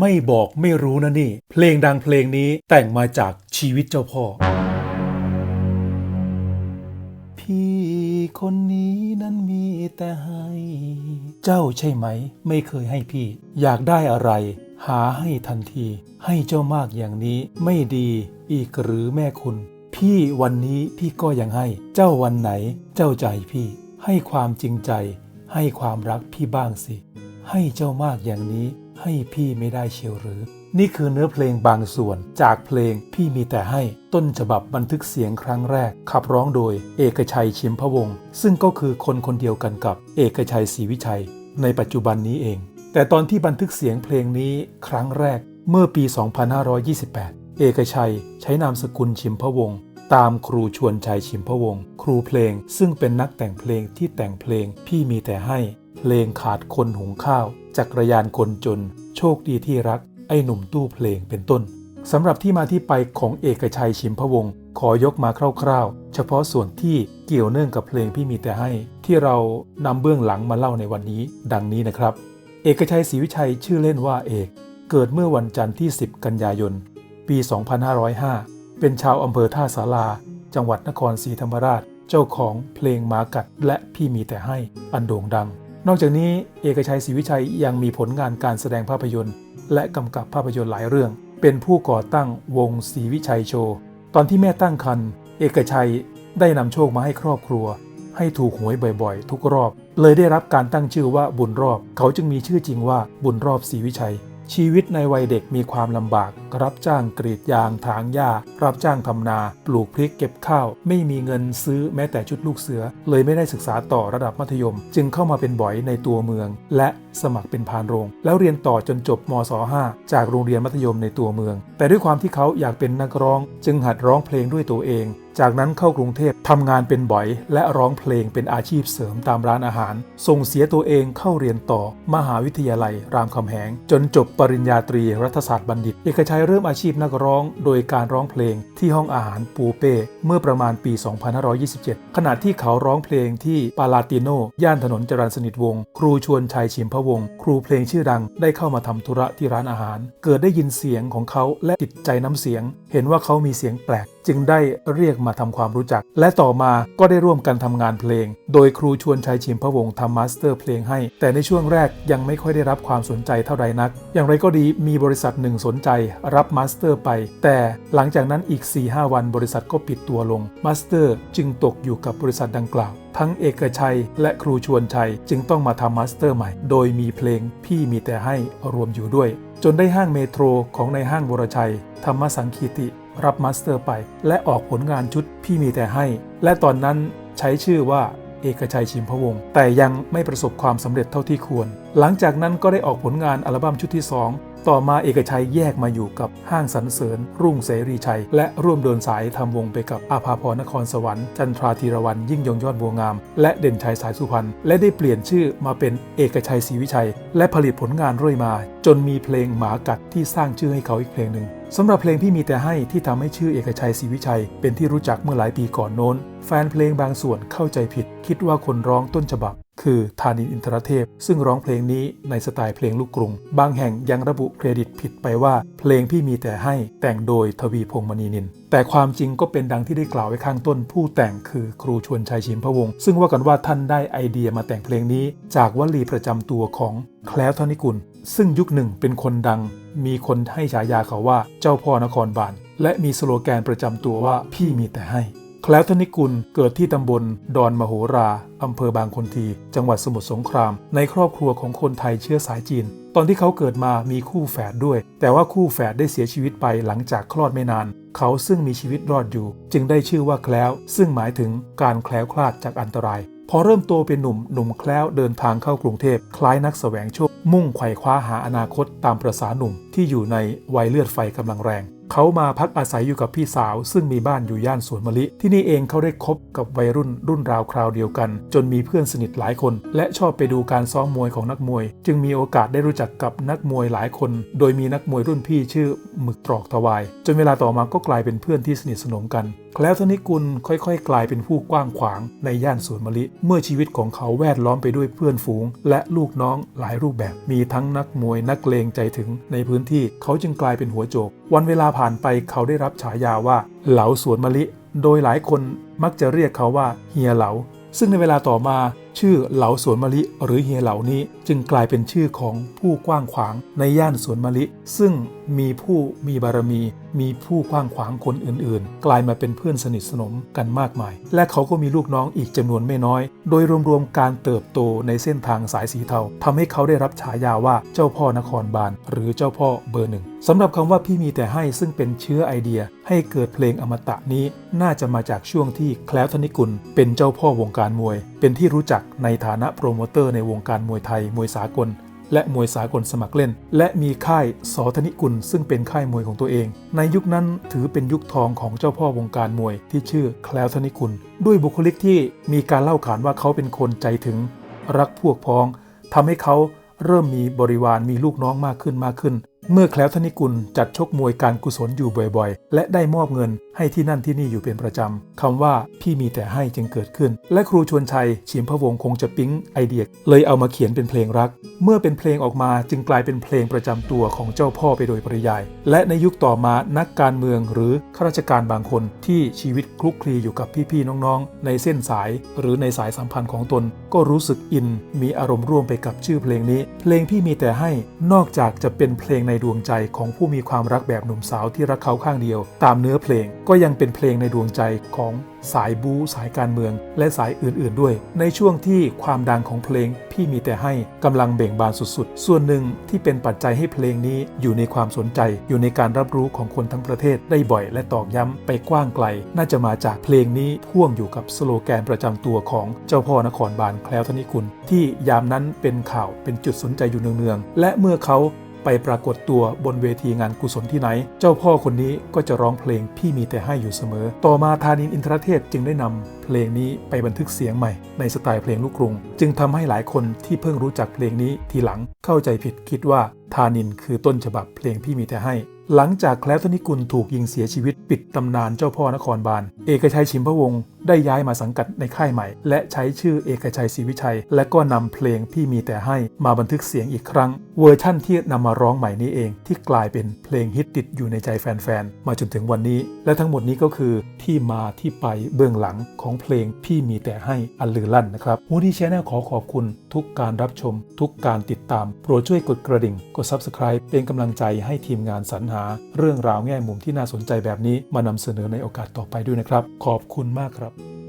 ไม่บอกไม่รู้นะนี่ เพลงดังเพลงนี้แต่งมาจากชีวิตเจ้าพ่อ พี่คนนี้นั้นมีแต่ให้ เจ้าใช่ไหม ไม่เคยให้พี่ อยากได้อะไร หาให้ทันที ให้เจ้ามากอย่างนี้ไม่ดีอีกหรือแม่คุณ พี่วันนี้พี่ก็ยังให้ เจ้าวันไหน เจ้าใจพี่ ให้ความจริงใจ ให้ความรักพี่บ้างสิ ให้เจ้ามากอย่างนี้ ให้พี่ไม่ได้เชียวหรือ นี่คือเนื้อเพลงบางส่วนจากเพลงพี่มีแต่ให้ต้นฉบับบันทึกเสียงครั้งแรก ขับร้องโดย เอกชัยชิมพวงศ์ซึ่งก็คือคนคนเดียวกันกับ เอกชัยศรีวิชัย ในปัจจุบันนี้เอง แต่ตอนที่บันทึกเสียงเพลงนี้ครั้งแรกเมื่อปี 2528 เอกชัยใช้นามสกุลชิมพวงศ์ตามครูชวนชัยชิมพวงศ์ครูเพลงซึ่งเป็นนักแต่งเพลงที่แต่งเพลงพี่มีแต่ให้ เพลงขาดคนหุงข้าว จักรยานคนจน โชคดีที่รัก ไอ้หนุ่มตู้เพลงเป็นต้นสำหรับที่มาที่ไปของเอกชัยชิมพวงศ์ขอยกมาคร่าวๆ เฉพาะส่วนที่เกี่ยวเนื่องกับเพลงพี่มีแต่ให้ ที่เรานำเบื้องหลังมาเล่าในวันนี้ ดังนี้นะครับ เอกชัยศรีวิชัยชื่อเล่นว่าเอก เกิดเมื่อวันจันทร์ที่ 10 กันยายน ปี 2505 เป็นชาวอำเภอท่าสาราจังหวัดนครศรีธรรมราช เจ้าของเพลงหมากัดและพี่มีแต่ให้อันโด่งดัง นอกจากนี้เอกชัยศรีวิชัยยังมีผลงานการแสดงภาพยนตร์ และกำกับภาพยนตร์หลายเรื่อง เป็นผู้ก่อตั้งวงศรีวิชัยโชว์ตอนที่แม่ตั้งครรภ์เอกชัยได้นำโชคมาให้ครอบครัว ให้ถูกหวยบ่อยๆ ทุกรอบ เลยได้รับการตั้งชื่อว่าบุญรอบ เขาจึงมีชื่อจริงว่าบุญรอบศรีวิชัย ชีวิตในวัยเด็กมีความลำบาก รับจ้างกรีดยาง ถางหญ้า รับจ้างทำนา ปลูกพริกเก็บข้าว ไม่มีเงินซื้อแม้แต่ชุดลูกเสือ เลยไม่ได้ศึกษาต่อระดับมัธยม จึงเข้ามาเป็นบ่อยในตัวเมือง และสมัครเป็นพานโรง แล้วเรียนต่อจนจบมศ .5 จากโรงเรียนมัธยมในตัวเมือง แต่ด้วยความที่เขาอยากเป็นนักร้อง จึงหัดร้องเพลงด้วยตัวเอง จากนั้นเข้ากรุงเทพทำงานเป็นบ่อย และร้องเพลงเป็นอาชีพเสริมตามร้านอาหาร ส่งเสียตัวเองเข้าเรียนต่อ มหาวิทยาลัย รามคำแหง จนจบปริญญาตรีรัฐศาสตร์บัณฑิต เอกชัยเริ่มอาชีพนักร้อง โดยการร้องเพลงที่ห้องอาหารปูเป้เมื่อประมาณปี 2527 ขณะที่เขาร้องเพลงที่ปาลาติโนย่านถนนจรัญสนิทวงศ์ครูชวนชัยชิมพวงศ์ครูเพลงชื่อดังได้เข้ามาทำธุระที่ร้านอาหาร เกิดได้ยินเสียงของเขาและติดใจน้ำเสียง เห็นว่าเขามีเสียงแปลกจึงได้เรียกมาทำความรู้จัก และต่อมาก็ได้ร่วมกันทำงานเพลง โดยครูชวนชัยชิมพวงศ์ทำมาสเตอร์เพลงให้ แต่ในช่วงแรกยังไม่ค่อยได้รับความสนใจเท่าใดนัก อย่างไรก็ดีมีบริษัทหนึ่งสนใจรับมาสเตอร์ไป แต่หลังจากนั้นอีก 4-5 วันบริษัทก็ปิดตัวลงมาสเตอร์จึงตกอยู่กับบริษัทดังกล่าวทั้งเอกชัยและครูชวนชัยจึงต้องมาทำมาสเตอร์ใหม่ โดยมีเพลงพี่มีแต่ให้รวมอยู่ด้วย จนได้ห้างเมโทรของในห้างวรชัย ธรรมสังคีติ รับมาสเตอร์ไป และออกผลงานชุดพี่มีแต่ให้ และตอนนั้นใช้ชื่อว่าเอกชัยชิมพวง แต่ยังไม่ประสบความสำเร็จเท่าที่ควร หลังจากนั้นก็ได้ออกผลงานอัลบั้มชุดที่ 2 ต่อมาเอกชัยแยกมาอยู่กับห้างสรรเสริญ รุ่งเสรีชัย และร่วมเดินสายทำวงไปกับอาภาพรนครสวรรค์จันทราธีรวันยิ่งยงยอดบัวงาม และเด่นชัยสายสุพรรณและได้เปลี่ยนชื่อมาเป็นเอกชัยศรีวิชัย และผลิตผลงานเรื่อยมา จนมีเพลงหมากัดที่สร้างชื่อให้เขาอีกเพลงหนึ่ง สำหรับเพลงพี่มีแต่ให้ที่ทำให้ชื่อเอกชัยศรีวิชัย เป็นที่รู้จักเมื่อหลายปีก่อนโน้น แฟนเพลงบางส่วนเข้าใจผิด คิดว่าคนร้องต้นฉบับ คือธานินอินทรเทพ ซึ่งร้องเพลงนี้ในสไตล์เพลงลูกกรุง บางแห่งยังระบุเครดิตผิดไปว่า เพลงพี่มีแต่ให้แต่งโดยทวีพงมณีนิน แต่ความจริงก็เป็นดังที่ได้กล่าวไว้ข้างต้น ผู้แต่งคือครูชวนชัยชิมพวงซึ่งว่ากันว่าท่านได้ไอเดียมาแต่งเพลงนี้ จากวลีประจำตัวของแคล้วธนิกุล ซึ่งยุคหนึ่งเป็นคนดัง มีคนให้ฉายาเขาว่าเจ้าพ่อนครบาล และมีสโลแกนประจำตัวว่าพี่มีแต่ให้ แคล้วธนิกุลเกิดที่ตำบล ดอนมโหราอำเภอบางคนที จังหวัดสมุทรสงคราม ในครอบครัวของคนไทยเชื้อสายจีน ตอนที่เขาเกิดมามีคู่แฝดด้วย แต่ว่าคู่แฝดได้เสียชีวิตไปหลังจากคลอดไม่นาน เขาซึ่งมีชีวิตรอดอยู่ จึงได้ชื่อว่าแคล้ว ซึ่งหมายถึงการแคล้วคลาดจากอันตราย พอเริ่มโตเป็นหนุ่มหนุ่มแคล้วเดินทางเข้ากรุงเทพคล้ายนักแสวงโชคมุ่งไขว่คว้าหาอนาคตตามประษาหนุ่มที่อยู่ในวัยเลือดไฟกำลังแรง เขามาพักอาศัยอยู่กับพี่สาว ซึ่งมีบ้านอยู่ย่านสวนมะลิ ที่นี่เองเขาได้คบกับวัยรุ่นรุ่นราวคราวเดียวกัน จนมีเพื่อนสนิทหลายคน และชอบไปดูการซ้อมมวยของนักมวย จึงมีโอกาสได้รู้จักกับนักมวยหลายคน โดยมีนักมวยรุ่นพี่ชื่อหมึกตรอกทวาย จนเวลาต่อมาก็กลายเป็นเพื่อนที่สนิทสนมกัน แล้วธนิกุลค่อยๆ กลายเป็นผู้กว้างขวางในย่านสวนมะลิ เมื่อชีวิตของเขาแวดล้อมไปด้วยเพื่อนฝูง และลูกน้องหลายรูปแบบ มีทั้งนักมวยนักเลงใจถึงในพื้นที่ เขาจึงกลายเป็นหัวโจก วันเวลาผ่านไปเขาได้รับฉายาว่าเหลาสวนมะลิ โดยหลายคนมักจะเรียกเขาว่าเฮียเหลา ซึ่งในเวลาต่อมาชื่อเหลาสวนมะลิหรือเฮียเหล่านี้จึงกลายเป็นชื่อของผู้กว้างขวางในย่านสวนมะลิ ซึ่งมีผู้มีบารมี มีผู้กว้างขวางคนอื่นๆ กลายมาเป็นเพื่อนสนิทสนมกันมากมาย และเขาก็มีลูกน้องอีกจำนวนไม่น้อย โดยรวมๆการเติบโตในเส้นทางสายสีเทาทำให้เขาได้รับฉายาว่าเจ้าพ่อนครบาลหรือเจ้าพ่อเบอร์หนึ่งสำหรับคำว่าพี่มีแต่ให้ซึ่งเป็นเชื้อไอเดีย ให้เกิดเพลงอมตะนี้ น่าจะมาจากช่วงที่แคล้วธนิกุลเป็นเจ้าพ่อวงการมวย เป็นที่รู้จักในฐานะโปรโมเตอร์ในวงการมวยไทย มวยสากล และมวยสากลสมัครเล่น และมีค่ายสอธนิกุลซึ่งเป็นค่ายมวยของตัวเอง ในยุคนั้นถือเป็นยุคทองของเจ้าพ่อวงการมวยที่ชื่อแคล้วธนิกุล ด้วยบุคลิกที่มีการเล่าขานว่าเขาเป็นคนใจถึง รักพวกพ้องทำให้เขาเริ่มมีบริวารมีลูกน้องมากขึ้นมากขึ้น เมื่อแคล้วธนิกุลจัดชกมวยการกุศลอยู่บ่อยๆ และได้มอบเงินให้ที่นั่นที่นี่อยู่เป็นประจำคำว่าพี่มีแต่ให้จึงเกิดขึ้น และครูชวนชัยเฉียมพะวงศ์คงจะปิ๊งไอเดีย เลยเอามาเขียนเป็นเพลงรัก เมื่อเป็นเพลงออกมาจึงกลายเป็นเพลงประจำตัวของเจ้าพ่อไปโดยปริยาย และในยุคต่อมานักการเมืองหรือข้าราชการบางคนที่ชีวิตคลุกคลีอยู่กับพี่ๆน้องๆ ในเส้นสาย หรือในสายสัมพันธ์ของตน ก็รู้สึกอิน มีอารมณ์ร่วมไปกับชื่อเพลงนี้ เพลงพี่มีแต่ให้นอกจากจะเป็นเพลงในดวงใจของผู้มีความรักแบบหนุ่มสาวที่รักเขาข้างเดียว ตามเนื้อเพลงก็ยังเป็นเพลงในดวงใจของสายบู๊สายการเมือง และสายอื่นๆด้วย ในช่วงที่ความดังของเพลงพี่มีแต่ให้กำลังเบ่งบานสุดๆ ส่วนหนึ่งที่เป็นปัจจัยให้เพลงนี้อยู่ในความสนใจ อยู่ในการรับรู้ของคนทั้งประเทศได้บ่อย และตอกย้ำไปกว้างไกล น่าจะมาจากเพลงนี้พ่วงอยู่กับสโลแกนประจำตัวของเจ้าพ่อนครบาลแคล้วธนิกุลที่ยามนั้นเป็นข่าวเป็นจุดสนใจอยู่เนืองๆและเมื่อเขา ไปปรากฏตัวบนเวทีงานกุศลที่ไหน เจ้าพ่อคนนี้ก็จะร้องเพลงพี่มีแต่ให้อยู่เสมอ ต่อมาธานินอินทรเทพจึงได้นำเพลงนี้ไปบันทึกเสียงใหม่ ในสไตล์เพลงลูกกรุง จึงทำให้หลายคนที่เพิ่งรู้จักเพลงนี้ทีหลังเข้าใจผิดคิดว่าธานินคือต้นฉบับเพลงพี่มีแต่ให้ หลังจากแคล้วธนิกุลถูกยิงเสียชีวิตปิดตำนานเจ้าพ่อนครบาล เอกชัยชิมพวงศ์ได้ย้ายมาสังกัดในค่ายใหม่ และใช้ชื่อเอกชัยศรีวิชัย และก็นำเพลงพี่มีแต่ให้มาบันทึกเสียงอีกครั้ง เวอร์ชั่นที่นำมาร้องใหม่นี้เองที่กลายเป็นเพลงฮิตติดอยู่ในใจแฟนๆ มาจนถึงวันนี้ และทั้งหมดนี้ก็คือที่มาที่ไปเบื้องหลังของเพลงพี่มีแต่ให้อันลือลั่นนะครับฮูดี้ชแนลขอขอบคุณ ทุกการรับชม ทุกการติดตาม โปรดช่วยกดกระดิ่ง กด Subscribe เป็นกำลังใจให้ทีมงานสรรหาเรื่องราวแง่มุมที่น่าสนใจแบบนี้มานำเสนอในโอกาสต่อไปด้วยนะครับ ขอบคุณมากครับ